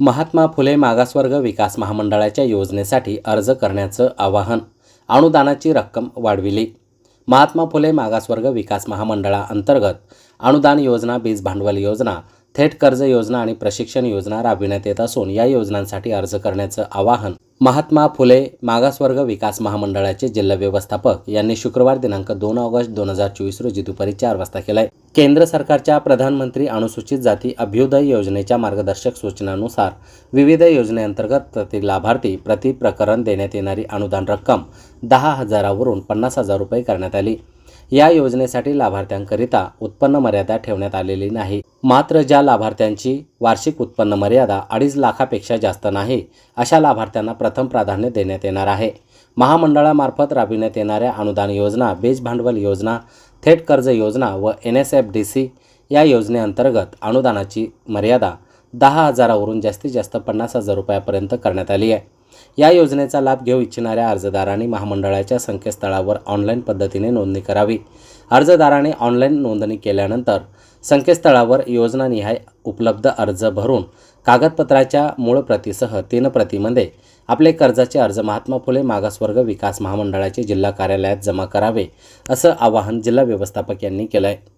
महात्मा फुले मागासवर्ग विकास महामंडळाच्या योजनेसाठी अर्ज करण्याचं आवाहन. अनुदानाची रक्कम वाढविली. महात्मा फुले मागासवर्ग विकास महामंडळाअंतर्गत अनुदान योजना बीज भांडवल योजना थेट कर्ज योजना आणि प्रशिक्षण योजना राबविण्यात येत असून या योजनांसाठी अर्ज करण्याचं आवाहन महात्मा फुले मागासवर्ग विकास महामंडळाचे जिल्हा व्यवस्थापक यांनी शुक्रवार दिनांक दोन ऑगस्ट दोन हजार चोवीस रोजी दुपारी चार वाजता केलाय. केंद्र सरकारच्या प्रधानमंत्री अनुसूचित जाती अभ्युदय योजनेच्या मार्गदर्शक सूचनानुसार विविध योजनेअंतर्गत प्रति लाभार्थी प्रति प्रकरण देण्यात येणारी अनुदान रक्कम दहा हजारावरून पन्नास हजार रुपये करण्यात आली. या योजनेसाठी लाभार्थ्यांकरिता उत्पन्न मर्यादा ठेवण्यात आलेली नाही. मात्र ज्या लाभार्थ्यांची वार्षिक उत्पन्न मर्यादा अडीच लाखापेक्षा जास्त नाही अशा लाभार्थ्यांना प्रथम प्राधान्य देण्यात येणार आहे. महामंडळामार्फत राबविण्यात येणाऱ्या अनुदान योजना बेज भांडवल योजना थेट कर्ज योजना व N S F D C या योजनेअंतर्गत अनुदानाची मर्यादा दहा हजारावरून जास्तीत जास्त पन्नास हजार रुपयापर्यंत करण्यात आली आहे. या योजनेचा लाभ घेऊ इच्छिणाऱ्या अर्जदारांनी महामंडळाच्या संकेतस्थळावर ऑनलाईन पद्धतीने नोंदणी करावी. अर्जदाराने ऑनलाईन नोंदणी केल्यानंतर संकेतस्थळावर योजनानिहाय उपलब्ध अर्ज भरून कागदपत्राच्या मूळ प्रतीसह तीन प्रतीमध्ये आपले कर्जाचे अर्ज महात्मा फुले मागासवर्ग विकास महामंडळाचे जिल्हा कार्यालयात जमा करावे असं आवाहन जिल्हा व्यवस्थापक यांनी केलं आहे